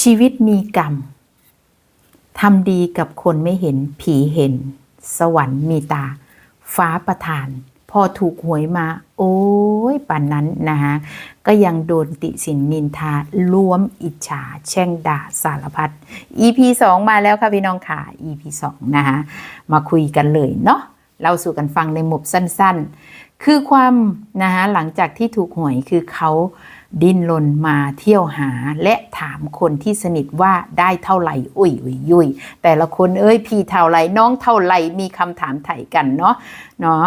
ชีวิตมีกรรมทำดีกับคนไม่เห็นผีเห็น สวรรค์มีตา ฟ้าประทาน พอถูกหวยมา โอ้ยป่านนั้นนะฮะก็ยังโดนติสินนินทาล้วมอิจฉา แช่งด่าสารพัด EP 2 มาแล้วค่ะพี่น้องค่ะ EP 2 นะคะมาคุยกันเลยเนาะเราสู่กันฟังในหมบสั้นๆ คือความนะคะหลังจากที่ถูกหวยคือเขา ดิ้นรนมาเที่ยวหาและถามคนที่สนิทว่าได้เท่าไหร่อุ้ยอุ้ยยุยแต่ละคนเอ้ยพี่เท่าไหร่น้องเท่าไหร่มีคำถามไถ่กันเนาะเนาะ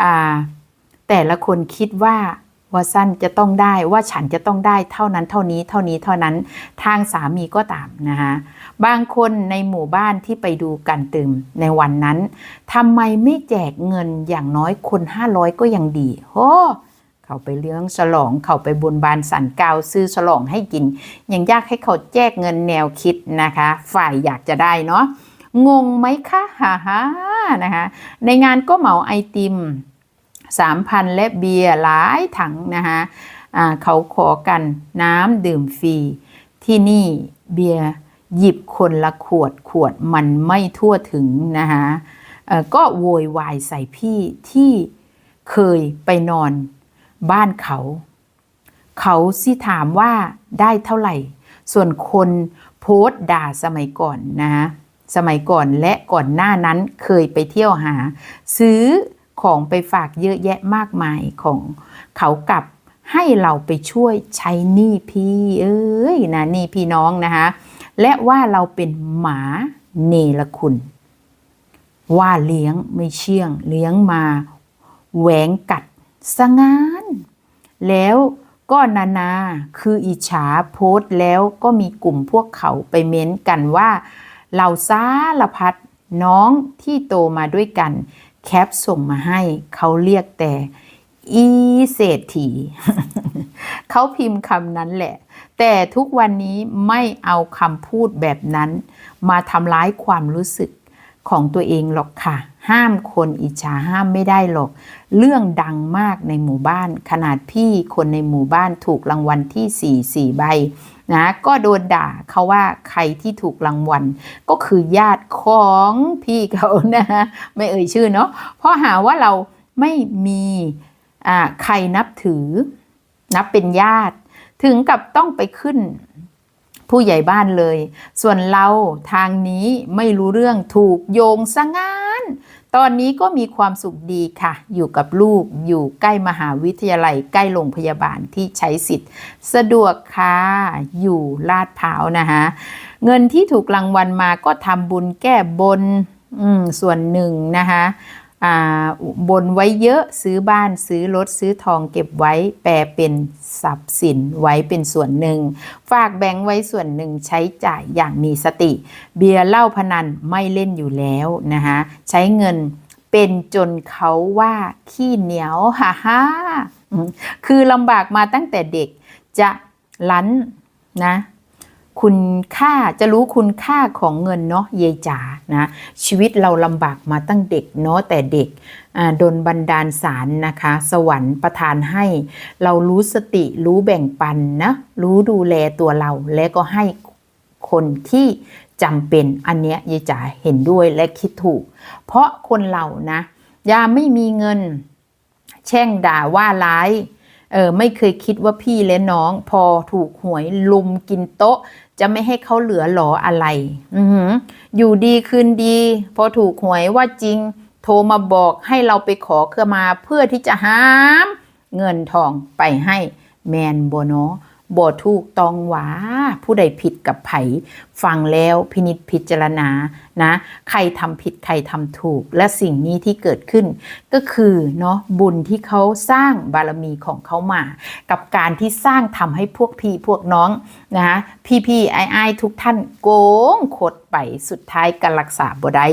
อ่าแต่ละคนคิดว่าว่าสั้นจะต้องได้ว่าฉันจะต้องได้เท่านั้นเท่านี้เท่านี้เท่านั้นทางสามีก็ตามนะคะบางคนในหมู่บ้านที่ไปดูกันตึมในวันนั้นทำไมไม่แจกเงินอย่างน้อยคน 500 ก็ยังดีโอ้ เขาไปเลี้ยงฉลอง เขาไปบนบานสันกาวซื้อฉลองให้กิน ยังยากให้เขาแจกเงินแนวคิดนะคะ ฝ่ายอยากจะได้เนาะงงไหมคะฮ่าฮ่านะคะในงานก็เหมาไอติม3,000และเบียร์หลายถังนะคะอ่าเขาขอกันน้ำดื่มฟรีที่นี่เบียร์หยิบคนละขวดขวดมันไม่ทั่วถึงนะคะก็โวยวายใส่พี่ที่เคยไปนอน บ้านเขา เขาสิถามว่าได้เท่าไหร่ ส่วนคนโพสต์ด่าสมัยก่อนนะสมัยก่อนและก่อนหน้านั้นเคยไปเที่ยวหา ซื้อของไปฝากเยอะแยะมากมายของเขากลับให้เราไปช่วยใช้หนี้พี่เอ้ยนะหนี่พี่น้องนะคะและว่าเราเป็นหมาเนรคุณ ว่าเลี้ยงไม่เชื่องเลี้ยงมาแหวงกัดสะงา แล้วก็นานาคืออิจฉาโพสต์แล้วก็มีกลุ่มพวกเขาไปเม้นกันว่าเราสารพัดน้องที่โตมาด้วยกัน แคปส่งมาให้ เขาเรียกแต่ อีเศรษฐีเขาพิมพ์คำนั้นแหละ แต่ทุกวันนี้ไม่เอาคำพูดแบบนั้น มาทำร้ายความรู้สึกของตัวเองหรอกค่ะ ห้ามคนอิจฉาห้ามไม่ได้หรอก เรื่องดังมากในหมู่บ้าน ขนาดพี่คนในหมู่บ้านถูกรางวัลที่สี่สี่ใบนะก็โดนด่าเขาว่าใครที่ถูกรางวัล ก็คือญาติของพี่เขานะไม่เอ่ยชื่อเนาะเพราะหาว่าเราไม่มีใครนับถือนับเป็นญาติ ถึงกับต้องไปขึ้น ผู้ใหญ่บ้านเลย ส่วนเราทางนี้ไม่รู้เรื่องถูกโยงซะงาน ตอนนี้ก็มีความสุขดีค่ะ อยู่กับลูกอยู่ใกล้มหาวิทยาลัยใกล้โรงพยาบาลที่ใช้สิทธิ์ สะดวกค่ะอยู่ลาดพร้าวนะคะเงินที่ถูกรางวัลมาก็ทำบุญแก้บนส่วนหนึ่งนะคะ บนไว้เยอะซื้อบ้านซื้อรถซื้อทองเก็บไว้ แปลเป็นทรัพย์สินไว้เป็นส่วนหนึ่ง ฝากแบงค์ไว้ส่วนหนึ่งใช้จ่ายอย่างมีสติ เบียร์เหล้าพนันไม่เล่นอยู่แล้วนะคะใช้เงินเป็นจนเขาว่าขี้เหนียวฮ่าฮ่าคือลำบากมาตั้งแต่เด็กจะลั้นนะ คุณค่าจะรู้คุณค่าของเงินเนาะยายจ๋านะชีวิตเราลำบากมาตั้งเด็กเนาะแต่เด็กโดนบันดาลสารนะคะ สวรรค์ประทานให้ เรารู้สติรู้แบ่งปันนะรู้ดูแลตัวเราและก็ให้คนที่จำเป็นอันเนี้ยยายจ๋าเห็นด้วยและคิดถูก เพราะคนเรานะยาไม่มีเงิน แช่งด่าว่าร้ายเออไม่เคยคิดว่าพี่และน้องพอถูกหวยลุมกินโต๊ะ จะไม่ให้เขาเหลือหลออะไรอืออยู่ดีคืนดี พอถูกหวยว่าจริง โทรมาบอกให้เราไปขอเครือมาเพื่อที่จะหาม เงินทองไปให้แมนโบเน บ่ถูกตองหวาผู้ใดผิดกับไผฟังแล้วพินิจพิจารณานะ ใครทำผิดใครทำถูก และสิ่งนี้ที่เกิดขึ้น ก็คือเนาะบุญที่เขาสร้างบารมีของเขามา กับการที่สร้างทำให้พวกพี่พวกน้องนะพี่พี่ไอ้ไอ้ทุกท่านโกงขดไปสุดท้ายการรักษาบ่ได้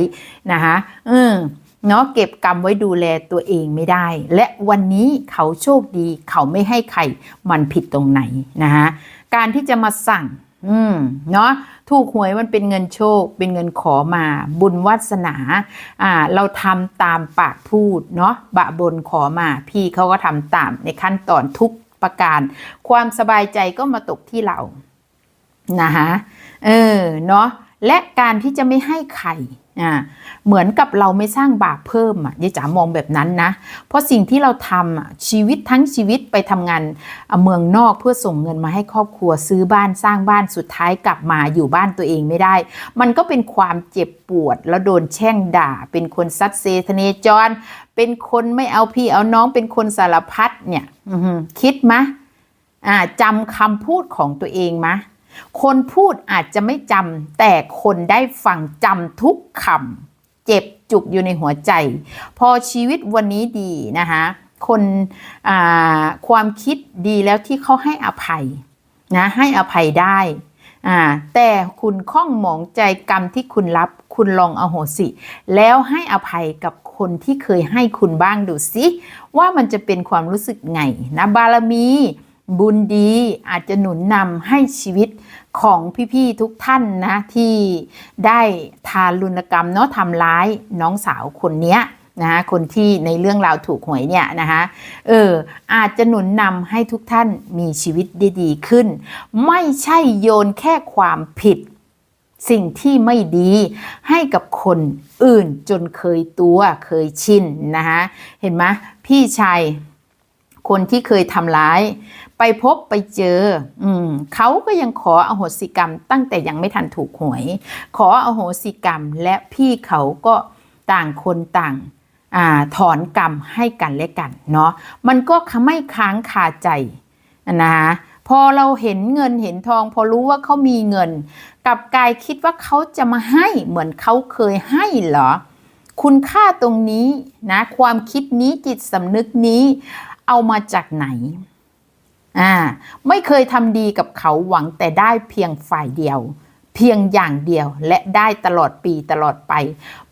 นะคะอืม เนาะเก็บกรรมไว้ดูแลตัวเองไม่ได้ และวันนี้เขาโชคดี เขาไม่ให้ใครมันผิดตรงไหนนะคะการที่จะมาสั่ง อืมเนาะถูกหวยมันเป็นเงินโชค เป็นเงินขอมาบุญวาสนาอ่าเราทำตามปากพูดเนาะบะบนขอมา พี่เขาก็ทำตามในขั้นตอนทุกประการ ความสบายใจก็มาตกที่เรานะคะเออเนาะและการที่จะไม่ให้ไข่ อ่าเหมือนกับเราไม่สร้างบาปเพิ่มอะยายจ๋ามองแบบนั้นนะ เพราะสิ่งที่เราทำอะชีวิตทั้งชีวิตไปทำงานเมืองนอกเพื่อส่งเงินมาให้ครอบครัวซื้อบ้านสร้างบ้านสุดท้ายกลับมาอยู่บ้านตัวเองไม่ได้ มันก็เป็นความเจ็บปวด แล้วโดนแช่งด่า เป็นคนซัดเซทเนจร เป็นคนไม่เอาพี่เอาน้องเป็นคนสารพัดเนี่ยคิดมะอ่าจำคำพูดของตัวเองมะ คนพูดอาจจะไม่จำแต่คนได้ฟังจำทุกคำเจ็บจุกอยู่ในหัวใจ พอชีวิตวันนี้ดีนะคะคนความคิดดีแล้วที่เขาให้อภัยนะให้อภัยได้แต่คุณข้องหมองใจกรรมที่คุณรับ คุณลองอโหสิ แล้วให้อภัยกับคนที่เคยให้คุณบ้างดูสิว่ามันจะเป็นความรู้สึกไงนะบารมี บุญดีอาจจะหนุนนำให้ชีวิตของพี่ๆทุกท่านนะที่ได้ทารุณกรรมเนาะทำร้ายน้องสาวคนเนี้ยนะคะคนที่ในเรื่องราวถูกหวยเนี่ยนะคะเอออาจจะหนุนนำให้ทุกท่านมีชีวิตด้ดีขึ้น ไม่ใช่โยนแค่ความผิด สิ่งที่ไม่ดีให้กับคนอื่นจนเคยตัวเคยชินนะคะเห็นไหมพี่ชาย คนที่เคยทำร้าย ไปพบไปเจอ อืมเขาก็ยังขออโหสิกรรม ตั้งแต่ยังไม่ทันถูกหวย ขออโหสิกรรม และพี่เขาก็ต่างคนต่างอ่าถอนกรรมให้กันและกันเนาะมันก็ไม่ค้างคาใจนะคะพอเราเห็นเงินเห็นทอง พอรู้ว่าเขามีเงินกลับกลายคิดว่าเขาจะมาให้เหมือนเขาเคยให้เหรอ คุณค่าตรงนี้นะ ความคิดนี้จิตสำนึกนี้ เอามาจากไหนอ่าไม่เคยทำดีกับเขาหวังแต่ได้เพียงฝ่ายเดียว เพียงอย่างเดียวและได้ตลอดปีตลอดไป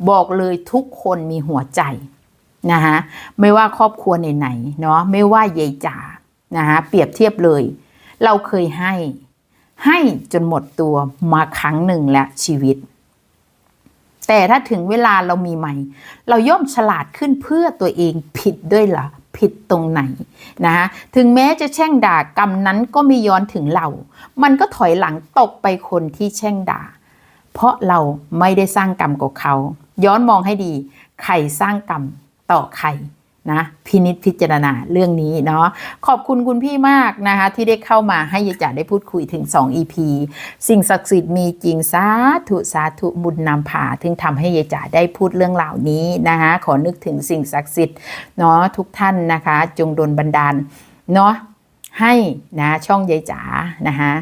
บอกเลยทุกคนมีหัวใจนะคะไม่ว่าครอบครัวไหนๆเนาะไม่ว่ายายจ๋านะคะเปรียบเทียบเลย เราเคยให้ ให้จนหมดตัวมาครั้งหนึ่งและชีวิต แต่ถ้าถึงเวลาเรามีใหม่ เราย่อมฉลาดขึ้นเพื่อตัวเองผิดด้วยเหรอ ผิดตรงไหนนะคะถึงแม้จะแช่งด่ากรรมนั้นก็ไม่ย้อนถึงเรา มันก็ถอยหลังตกไปคนที่แช่งด่า เพราะเราไม่ได้สร้างกรรมกับเขา ย้อนมองให้ดี ใครสร้างกรรมต่อใคร นะพินิจพิจารณาเรื่องนี้เนาะขอบคุณคุณพี่มากนะคะ ที่ได้เข้ามาให้ยายจ๋าได้พูดคุยถึง 2 EP สิ่งศักดิ์สิทธิ์มีจริงสาธุสาธุบุญนำพาถึงทำให้ยายจ๋าได้พูดเรื่องเหล่านี้นะคะขอนึกถึงสิ่งศักดิ์สิทธิ์เนาะทุกท่านนะคะ จงโดนบันดาลเนาะให้นะช่องยายจ๋านะคะ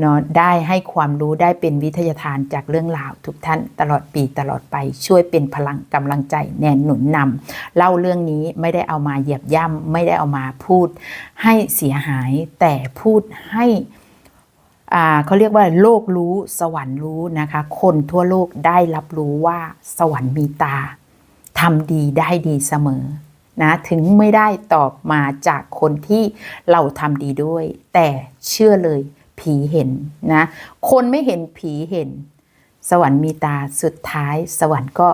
เนาะได้ให้ความรู้ได้เป็นวิทยาทานจากเรื่องราว ทุกท่านตลอดปีตลอดไปช่วยเป็นพลังกำลังใจแนนหนุนนำเล่าเรื่องนี้ไม่ได้เอามาเหยียบย่ำไม่ได้เอามาพูด ให้เสียหายแต่พูดให้เขาเรียกว่าโลกรู้สวรรค์รู้นะคะ คนทั่วโลกได้รับรู้ว่าสวรรค์มีตาทำดีได้ดีเสมอนะถึงไม่ได้ตอบมาจากคนที่เราทำดีด้วย แต่เชื่อเลย ผีเห็นนะ คนไม่เห็นผีเห็น สวรรค์มีตาสุดท้าย สวรรค์ก็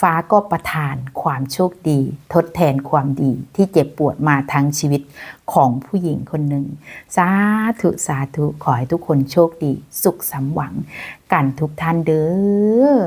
ฟ้าก็ประทานความโชคดี ทดแทนความดีที่เจ็บปวดมาทั้งชีวิตของผู้หญิงคนหนึ่ง สาธุ สาธุ ขอให้ทุกคนโชคดี สุขสำหวัง กันทุกท่านเด้อ